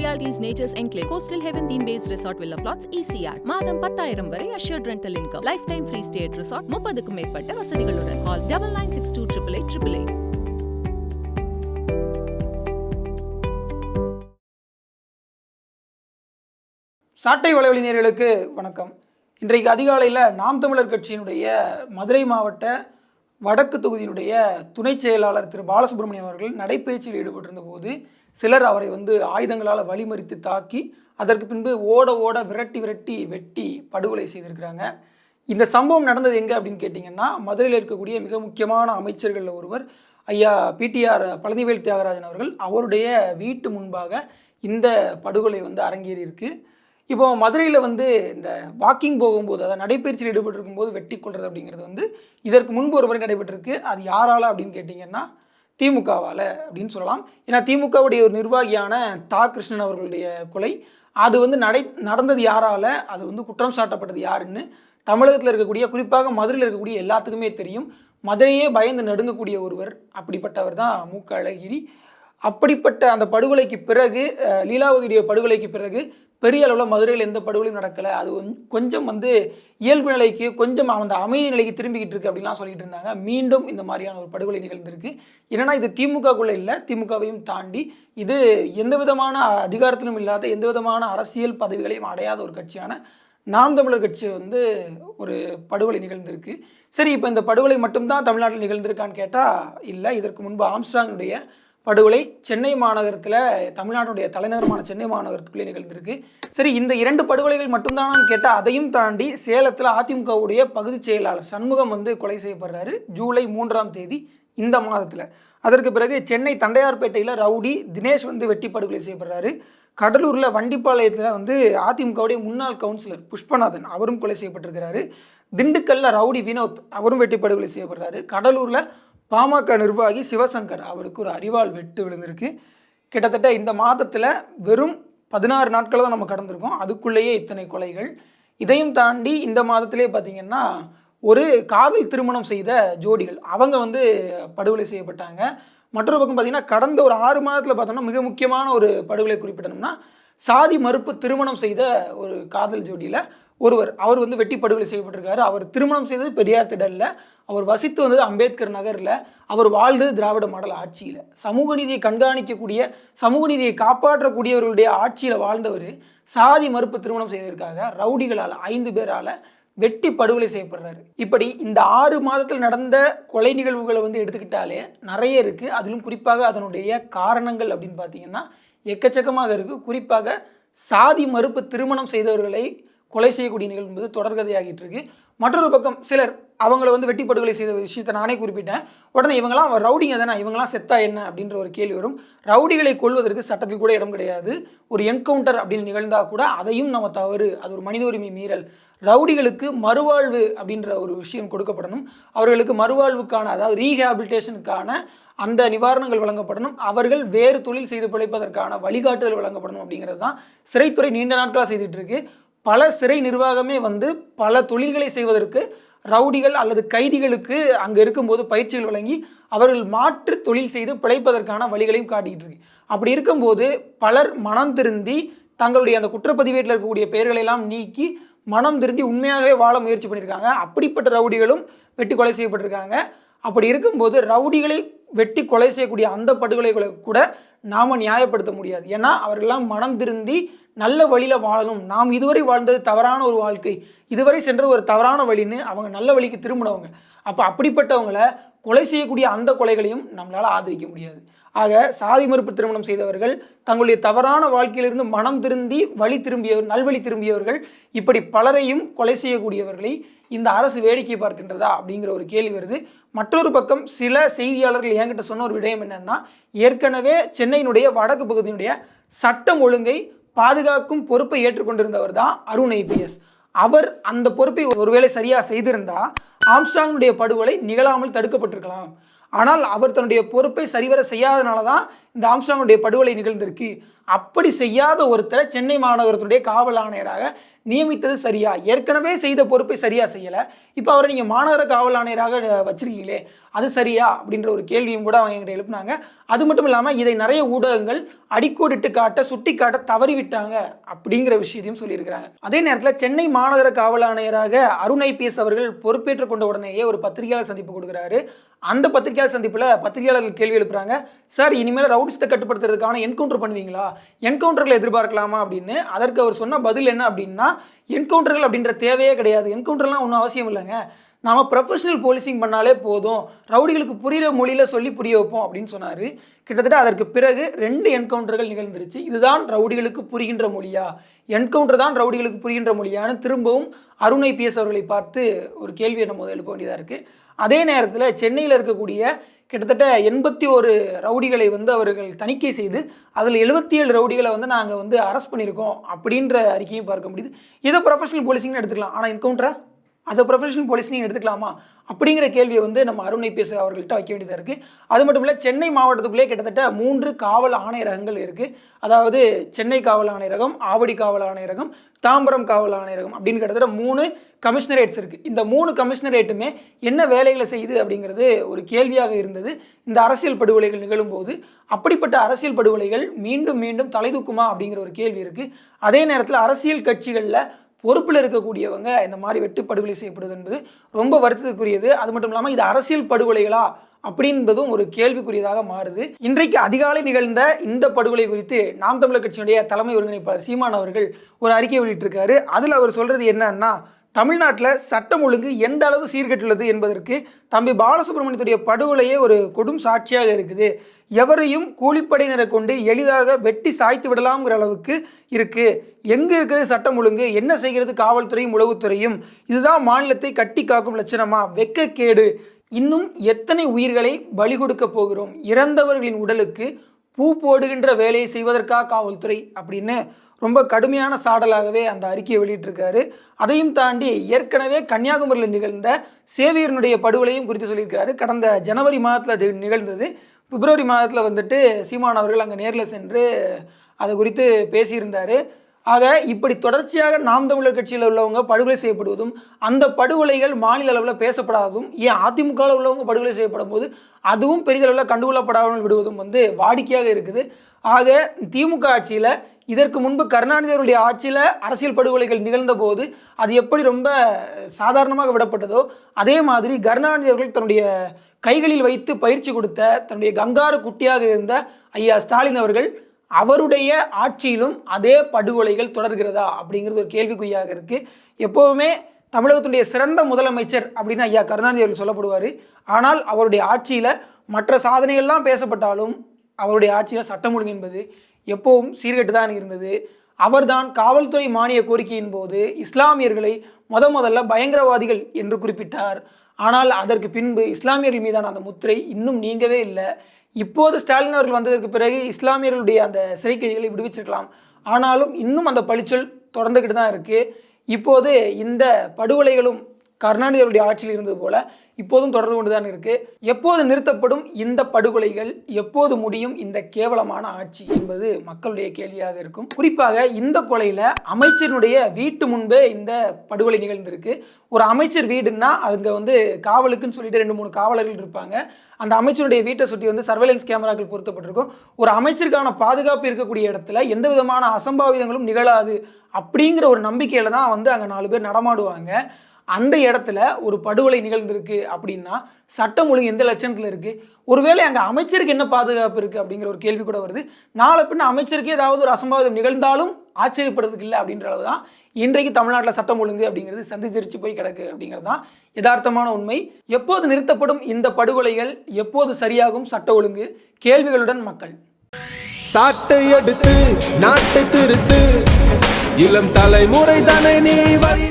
Realities nature's enclave coastal heaven theme based resort villa plots ECR மாதம் பத்தாயிரம் வரை assured rental income life time free stay resort முப்பதுக்கும் மேற்பட்ட வசதிகளுடன் call double nine six two triple eight triple eight சாட்டை வணக்கம் இன்றைக்கு அதிகாலையில் நாம் தமிழர் கட்சியினுடைய மதுரை மாவட்ட வடக்கு தொகுதியினுடைய துணை செயலாளர் திரு பாலசுப்ரமணியம் அவர்கள் நடைப்பயிற்சியில் ஈடுபட்டிருந்த போது சிலர் அவரை வந்து ஆயுதங்களால் வழிமறித்து தாக்கி அதற்கு பின்பு ஓட ஓட விரட்டி விரட்டி வெட்டி படுகொலை செய்திருக்கிறாங்க. இந்த சம்பவம் நடந்தது எங்கே அப்படின்னு கேட்டிங்கன்னா மதுரையில் இருக்கக்கூடிய மிக முக்கியமான அமைச்சர்களில் ஒருவர் ஐயா பிடிஆர் பழனிவேல் தியாகராஜன் அவர்கள். அவருடைய வீட்டு முன்பாக இந்த படுகொலை வந்து அரங்கேறியிருக்கு. இப்போ மதுரையில் வந்து இந்த வாக்கிங் போகும்போது அதாவது நடைப்பயிற்சியில் ஈடுபட்டிருக்கும் போது வெட்டி கொள்வது அப்படிங்கிறது வந்து இதற்கு முன்பு ஒரு முறை நடைபெற்றிருக்கு. அது யாரால அப்படின்னு கேட்டிங்கன்னா திமுகவால் அப்படின்னு சொல்லலாம். ஏன்னா திமுகவுடைய ஒரு நிர்வாகியான தா. கிருஷ்ணன் அவர்களுடைய கொலை அது வந்து நடை நடந்தது யாரால? அது வந்து குற்றம் சாட்டப்பட்டது யாருன்னு தமிழகத்தில் இருக்கக்கூடிய குறிப்பாக மதுரையில் இருக்கக்கூடிய எல்லாத்துக்குமே தெரியும். மதுரையே பயந்து நடுங்கக்கூடிய ஒருவர் அப்படிப்பட்டவர் தான் மு. க. அழகிரி. அப்படிப்பட்ட அந்த படுகொலைக்கு பிறகு லீலாவதியுடைய படுகொலைக்கு பிறகு பெரிய அளவில் மதுரையில் எந்த படுகொலையும் நடக்கலை. அது கொஞ்சம் வந்து இயல்பு நிலைக்கு கொஞ்சம் அந்த அமைதி நிலைக்கு திரும்பிக்கிட்டு இருக்கு அப்படின்லாம் சொல்லிட்டு இருந்தாங்க. மீண்டும் இந்த மாதிரியான ஒரு படுகொலை நிகழ்ந்திருக்கு. என்னென்னா இது திமுகக்குள்ளே இல்லை. திமுகவையும் தாண்டி இது எந்த விதமான அதிகாரத்திலும் இல்லாத எந்த விதமான அரசியல் பதவிகளையும் அடையாத ஒரு கட்சியான நாம் தமிழர் கட்சி வந்து ஒரு படுகொலை நிகழ்ந்திருக்கு. சரி இப்போ இந்த படுகொலை மட்டும்தான் தமிழ்நாட்டில் நிகழ்ந்திருக்கான்னு கேட்டால் இல்லை. இதற்கு முன்பு ஆம்ஸ்டாங்குடைய படுகொலை சென்னை மாநகரத்தில் தமிழ்நாட்டுடைய தலைநகரமான சென்னை மாநகரத்துக்குள்ளே நிகழ்ந்திருக்கு. சரி இந்த இரண்டு படுகொலைகள் மட்டும்தானான்னு கேட்டால் அதையும் தாண்டி சேலத்தில் அதிமுகவுடைய பகுதி செயலாளர் சண்முகம் வந்து கொலை செய்யப்படுறாரு ஜூலை மூன்றாம் தேதி இந்த மாதத்தில். அதற்கு பிறகு சென்னை தண்டையார்பேட்டையில் ரவுடி தினேஷ் வந்து வெட்டி படுகொலை செய்யப்படுறாரு. கடலூரில் வண்டிப்பாளையத்தில் வந்து அதிமுகவுடைய முன்னாள் கவுன்சிலர் புஷ்பநாதன் அவரும் கொலை செய்யப்பட்டிருக்கிறாரு. திண்டுக்கல்ல ரவுடி வினோத் அவரும் வெட்டி படுகொலை செய்யப்படுறாரு. கடலூரில் பாமக நிர்வாகி சிவசங்கர் அவருக்கு ஒரு அறிவால் வெட்டு விழுந்திருக்கு. கிட்டத்தட்ட இந்த மாதத்தில் வெறும் பதினாறு நாட்களை தான் நம்ம கடந்திருக்கோம். அதுக்குள்ளேயே இத்தனை கொலைகள். இதையும் தாண்டி இந்த மாதத்திலே பார்த்தீங்கன்னா ஒரு காதல் திருமணம் செய்த ஜோடிகள் அவங்க வந்து படுகொலை செய்யப்பட்டாங்க. மற்றொரு பக்கம் பார்த்தீங்கன்னா கடந்த ஒரு ஆறு மாதத்தில் பார்த்தோம்னா மிக முக்கியமான ஒரு படுகொலை குறிப்பிடணும்னா சாதி மறுப்பு திருமணம் செய்த ஒரு காதல் ஜோடியில் ஒருவர் அவர் வந்து வெட்டி படுகொலை செய்யப்பட்டிருக்காரு. அவர் திருமணம் செய்தது பெரியார் திடலில். அவர் வசித்து வந்தது அம்பேத்கர் நகரில். அவர் வாழ்ந்தது திராவிட மாடல் ஆட்சியில். சமூக நீதியை கண்காணிக்கக்கூடிய சமூக நீதியை காப்பாற்றக்கூடியவர்களுடைய ஆட்சியில் வாழ்ந்தவர் சாதி மறுப்பு திருமணம் செய்ததற்காக ரவுடிகளால் ஐந்து பேரால் வெட்டி படுகொலை செய்யப்படுறாரு. இப்படி இந்த ஆறு மாதத்தில் நடந்த கொலை நிகழ்வுகளை வந்து எடுத்துக்கிட்டாலே நிறைய இருக்குது அதிலும் குறிப்பாக அதனுடைய காரணங்கள் அப்படின்னு பார்த்தீங்கன்னா எக்கச்சக்கமாக இருக்குது குறிப்பாக சாதி மறுப்பு திருமணம் செய்தவர்களை கொலை செய்யக்கூடிய நிகழ்வு என்பது தொடர்கதையாகிட்டு இருக்கு மற்றொரு பக்கம் சிலர் அவங்கள வந்து வெட்டிப்படுகொலை செய்த விஷயத்தை நானே குறிப்பிட்டேன். உடனே இவங்களாம் ரவுடிங்க தானே இவங்களாம் செத்தா என்ன அப்படின்ற ஒரு கேள்வி வரும். ரவுடிகளை கொள்வதற்கு சட்டத்தில் கூட இடம் கிடையாது. ஒரு என்கவுண்டர் அப்படின்னு நிகழ்ந்தால் கூட அதையும் நம்ம தவறு. அது ஒரு மனித உரிமை மீறல். ரவுடிகளுக்கு மறுவாழ்வு அப்படின்ற ஒரு விஷயம் கொடுக்கப்படணும். அவர்களுக்கு மறுவாழ்வுக்கான அதாவது ரீஹேபிலிட்டேஷனுக்கான அந்த நிவாரணங்கள் வழங்கப்படணும். அவர்கள் வேறு தொழில் செய்து பிழைப்பதற்கான வழிகாட்டுதல் வழங்கப்படணும் அப்படிங்கிறது தான் சிறைத்துறை நீண்ட நாட்களாக செய்துட்டு இருக்கு பல சிறை நிர்வாகமே வந்து பல தொழில்களை செய்வதற்கு ரவுடிகள் அல்லது கைதிகளுக்கு அங்கே இருக்கும்போது பயிற்சிகள் வழங்கி அவர்கள் மாற்று தொழில் செய்து பிழைப்பதற்கான வழிகளையும் காட்டிக்கிட்டு இருக்கு. அப்படி இருக்கும்போது பலர் மனம் திருந்தி தங்களுடைய அந்த குற்றப்பதிவேட்டில் இருக்கக்கூடிய பெயர்களை எல்லாம் நீக்கி மனம் திருந்தி உண்மையாகவே வாழ முயற்சி பண்ணியிருக்காங்க. அப்படிப்பட்ட ரவுடிகளும் வெட்டி கொலை செய்யப்பட்டிருக்காங்க. அப்படி இருக்கும்போது ரவுடிகளை வெட்டி கொலை செய்யக்கூடிய அந்த படுகொலைகளை கூட நாம் நியாயப்படுத்த முடியாது. ஏன்னா அவர்களெல்லாம் மனம் திருந்தி நல்ல வழியில் வாழணும். நாம் இதுவரை வாழ்ந்தது தவறான ஒரு வாழ்க்கை. இதுவரை சென்றது ஒரு தவறான வழின்னு அவங்க நல்ல வழிக்கு திரும்பினவங்க. அப்போ அப்படிப்பட்டவங்களை கொலை செய்யக்கூடிய அந்த கொலைகளையும் நம்மளால் ஆதரிக்க முடியாது. ஆக சாதி மறுப்பு திருமணம் செய்தவர்கள் தங்களுடைய தவறான வாழ்க்கையிலிருந்து மனம் திருந்தி வழி திரும்பியவர் நல்வழி திரும்பியவர்கள் இப்படி பலரையும் கொலை செய்யக்கூடியவர்களை இந்த அரசு வேடிக்கை பார்க்கின்றதா அப்படிங்கிற ஒரு கேள்வி வருது. மற்றொரு பக்கம் சில செய்தியாளர்கள் என்கிட்ட சொன்ன ஒரு விடயம் என்னென்னா ஏற்கனவே சென்னையினுடைய வடக்கு பகுதியினுடைய சட்டம் ஒழுங்கை பாதுகாக்கும் பொறுப்பை ஏற்றுக்கொண்டிருந்தவர் தான் அருண் ஐபிஎஸ் அவர் அந்த பொறுப்பை ஒருவேளை சரியாக செய்திருந்தா ஆம்ஸ்டாங்கினுடைய படுகொலை நிகழாமல் தடுக்கப்பட்டிருக்கலாம். ஆனால் அவர் தன்னுடைய பொறுப்பை சரிவர செய்யாதனால தான் இந்த ஆம்ஸ்டாங்குடைய படுகொலை நிகழ்ந்திருக்கு. அப்படி செய்யாத ஒருத்தரை சென்னை மாநகரத்துடைய காவல் ஆணையராக நியமித்தது சரியா? ஏற்கனவே செய்த பொறுப்பை சரியா செய்யலை. இப்போ அவரை நீங்கள் மாநகர காவல் ஆணையராக வச்சிருக்கீங்களே அது சரியா? அப்படின்ற ஒரு கேள்வியும் கூட அவங்க எங்கிட்ட எழுப்புனாங்க. அது மட்டும் இல்லாமல் இதை நிறைய ஊடகங்கள் அடிக்கோடிட்டு காட்ட சுட்டி காட்ட தவறிவிட்டாங்க அப்படிங்கிற விஷயத்தையும் சொல்லியிருக்கிறாங்க. அதே நேரத்தில் சென்னை மாநகர காவல் ஆணையராக அருண் ஐபிஎஸ் அவர்கள் பொறுப்பேற்றுக் கொண்ட உடனேயே ஒரு பத்திரிகையாளர் சந்திப்பு கொடுக்குறாரு. அந்த பத்திரிகையாளர் சந்திப்பில் பத்திரிகையாளர்கள் கேள்வி எழுப்புறாங்க. சார் இனிமேல் ரவுடிஸ்ட்டை கட்டுப்படுத்துறதுக்கான என்கவுண்டர் பண்ணுவீங்களா? என்கவுண்டர்களை எதிர்பார்க்கலாமா? அப்படின்னு. அதற்கு அவர் சொன்ன பதில் என்ன அப்படின்னா என்கவுண்டர்கள் அப்படின்ற தேவையே கிடையாது. என்கவுண்டர்லாம் ஒன்றும் அவசியம் இல்லைங்க. நாம் ப்ரொஃபஷனல் போலீசிங் பண்ணாலே போதும். ரவுடிகளுக்கு புரிகிற மொழியில் சொல்லி புரிய வைப்போம் அப்படின்னு சொன்னார். கிட்டத்தட்ட அதற்கு பிறகு ரெண்டு என்கவுண்டர்கள் நிகழ்ந்துருச்சு. இதுதான் ரவுடிகளுக்கு புரிகின்ற மொழியா? என்கவுண்டர் தான் ரவுடிகளுக்கு புரிகின்ற மொழியான்னு திரும்பவும் அருண் ஐபிஎஸ் அவர்களை பார்த்து ஒரு கேள்வியை நம்ம எழுப்ப வேண்டியதாக இருக்குது அதே நேரத்தில் சென்னையில் இருக்கக்கூடிய கிட்டத்தட்ட எண்பத்தி ஒரு ரவுடிகளை வந்து அவர்கள் தணிக்கை செய்து அதில் எழுபத்தி ஏழு ரவுடிகளை வந்து நாங்கள் வந்து அரெஸ்ட் பண்ணியிருக்கோம் அப்படின்ற அறிக்கையும் பார்க்க முடியுது. இதை ப்ரொஃபஷனல் போலீசிங்னு எடுத்துக்கலாம். ஆனால் என்கவுண்டரை அந்த ப்ரொஃபஷனல் போலீஸ் நீங்கள் எடுத்துக்கலாமா? அப்படிங்கிற கேள்வியை வந்து நம்ம அருண் ஐபிஎஸ் அவர்கள்ட்ட வைக்க வேண்டியதாக இருக்குது அது மட்டும் இல்லை சென்னை மாவட்டத்துக்குள்ளே கிட்டத்தட்ட மூன்று காவல் ஆணையரகங்கள் இருக்குது அதாவது சென்னை காவல் ஆணையரகம் ஆவடி காவல் ஆணையரகம் தாம்பரம் காவல் ஆணையரகம் அப்படின்னு கிட்டத்தட்ட மூணு கமிஷனரேட்ஸ் இருக்குது இந்த மூணு கமிஷனரேட்டுமே என்ன வேலைகளை செய்யுது அப்படிங்கிறது ஒரு கேள்வியாக இருந்தது. இந்த அரசியல் படுகொலைகள் நிகழும்போது அப்படிப்பட்ட அரசியல் படுகொலைகள் மீண்டும் மீண்டும் தலைதூக்குமா அப்படிங்கிற ஒரு கேள்வி இருக்குது அதே நேரத்தில் அரசியல் கட்சிகளில் பொறுப்பில் இருக்கக்கூடியவங்க இந்த மாதிரி வெட்டு படுகொலை செய்யப்படுவது என்பது ரொம்ப வருத்தத்துக்குரியது. அது மட்டும் இல்லாமல் இது அரசியல் படுகொலைகளா அப்படின்பதும் ஒரு கேள்விக்குரியதாக மாறுது. இன்றைக்கு அதிகாலை நிகழ்ந்த இந்த படுகொலை குறித்து நாம் தமிழர் கட்சியினுடைய தலைமை ஒருங்கிணைப்பாளர் சீமான் அவர்கள் ஒரு அறிக்கை வெளியிட்டிருக்காரு. அதில் அவர் சொல்றது என்னன்னா தமிழ்நாட்டில் சட்டம் ஒழுங்கு எந்த அளவு சீர்கெட்டுள்ளது என்பதற்கு தம்பி பாலசுப்ரமணியத்துடைய படுகொலையே ஒரு கொடும் சாட்சியாக இருக்குது. எவரையும் கூலிப்படையினரை கொண்டு எளிதாக வெட்டி சாய்த்து விடலாம்ங்கிற அளவுக்கு இருக்கு. எங்க இருக்கிறது சட்டம் ஒழுங்கு? என்ன செய்கிறது காவல்துறையும் உளவுத்துறையும்? இதுதான் மாநிலத்தை கட்டி காக்கும் லட்சணமா? வெக்கக்கேடு. இன்னும் எத்தனை உயிர்களை பலி கொடுக்க போகிறோம்? இறந்தவர்களின் உடலுக்கு பூ போடுகின்ற வேலையை செய்வதற்காக காவல்துறை அப்படின்னு ரொம்ப கடுமையான சாடலாகவே அந்த அறிக்கையை வெளியிட்டிருக்காரு. அதையும் தாண்டி ஏற்கனவே கன்னியாகுமரியில் நிகழ்ந்த சேவியரனுடைய படுகொலையும் குறித்து சொல்லியிருக்கிறாரு. கடந்த ஜனவரி மாதத்தில் அது நிகழ்ந்தது. பிப்ரவரி மாதத்தில் வந்துட்டு சீமான் அவர்கள் அங்கே நேரில் சென்று அதை குறித்து பேசியிருந்தார். ஆக இப்படி தொடர்ச்சியாக நாம் தமிழர் கட்சியில் உள்ளவங்க படுகொலை செய்யப்படுவதும் அந்த படுகொலைகள் மாநில அளவில் பேசப்படாததும் ஏன் அதிமுகவில் உள்ளவங்க படுகொலை செய்யப்படும் போது அதுவும் பெரிதளவில் கண்டுகொள்ளப்படாமல் விடுவதும் வந்து வாடிக்கையாக இருக்குது. ஆக திமுக ஆட்சியில் இதற்கு முன்பு கருணாநிதியருடைய ஆட்சியில் அரசியல் படுகொலைகள் நிகழ்ந்த போது அது எப்படி ரொம்ப சாதாரணமாக விடப்பட்டதோ அதே மாதிரி கருணாநிதி அவர்கள் தன்னுடைய கைகளில் வைத்து பயிற்சி கொடுத்த தன்னுடைய கங்காரு குட்டியாக இருந்த ஐயா ஸ்டாலின் அவர்கள் அவருடைய ஆட்சியிலும் அதே படுகொலைகள் தொடர்கிறதா அப்படிங்கிறது ஒரு கேள்விக்குறியாக இருக்குது எப்போவுமே தமிழகத்துடைய சிறந்த முதலமைச்சர் அப்படின்னு ஐயா கருணாநிதி அவர்கள் சொல்லப்படுவார். ஆனால் அவருடைய ஆட்சியில் மற்ற சாதனைகள்லாம் பேசப்பட்டாலும் அவருடைய ஆட்சியில் சட்டம் ஒழுங்கு என்பது எப்பவும் சீர்கெட்டு தான் இருந்தது. அவர்தான் காவல்துறை மானிய கோரிக்கையின் போது இஸ்லாமியர்களை முத முதல்ல பயங்கரவாதிகள் என்று குறிப்பிட்டார். ஆனால் அதற்கு பின்பு இஸ்லாமியர்கள் மீதான அந்த முத்திரை இன்னும் நீங்கவே இல்லை. இப்போது ஸ்டாலின் அவர்கள் வந்ததற்கு பிறகு இஸ்லாமியர்களுடைய அந்த சிறை கைதிகளை விடுவிச்சிருக்கலாம். ஆனாலும் இன்னும் அந்த பளிச்சல் தொடர்ந்துக்கிட்டு தான் இருக்குது இப்போது இந்த படுகொலைகளும் கருணாநிதியருடைய ஆட்சியில் இருந்தது போல இப்போதும் தொடர்ந்து கொண்டு தான் இருக்கு. எப்போது நிறுத்தப்படும் இந்த படுகொலைகள் எப்போது முடியும் இந்த கேவலமான ஆட்சி என்பது மக்களுடைய கேள்வியாக இருக்கும். குறிப்பாக இந்த கொலையில அமைச்சரினுடைய வீட்டு முன்பே இந்த படுகொலை நிகழ்ந்திருக்கு. ஒரு அமைச்சர் வீடுன்னா அங்க வந்து காவலுக்குன்னு சொல்லிட்டு ரெண்டு மூணு காவலர்கள் இருப்பாங்க. அந்த அமைச்சருடைய வீட்டை சுற்றி வந்து சர்வேலன்ஸ் கேமராக்கள் பொருத்தப்பட்டிருக்கும். ஒரு அமைச்சருக்கான பாதுகாப்பு இருக்கக்கூடிய இடத்துல எந்த விதமான அசம்பாவிதங்களும் நிகழாது அப்படிங்கிற ஒரு நம்பிக்கையில தான் வந்து அங்கே நாலு பேர் நடமாடுவாங்க. அந்த இடத்துல ஒரு படுகொலை நிகழ்ந்திருக்கு அப்படின்னா சட்டம் ஒழுங்கு எந்த லட்சணத்தில் இருக்குது ஒருவேளை அங்கே அமைச்சருக்கு என்ன பாதுகாப்பு இருக்குது அப்படிங்கிற ஒரு கேள்வி கூட வருது. நாளை பின்ன அமைச்சருக்கு ஏதாவது ஒரு அசம்பாவிதம் நிகழ்ந்தாலும் ஆச்சரியப்படுறதுக்கு இல்லை அப்படின்ற அளவு தான் இன்றைக்கு தமிழ்நாட்டில் சட்டம் ஒழுங்கு அப்படிங்கிறது சந்தி போய் கிடக்கு அப்படிங்கிறது தான் யதார்த்தமான உண்மை. எப்போது நிறுத்தப்படும் இந்த படுகொலைகள்? எப்போது சரியாகும் சட்ட ஒழுங்கு? கேள்விகளுடன் மக்கள். சாட்டை எடுத்து நாட்டை திருத்து. இளம் தலைமுறை தானே நீ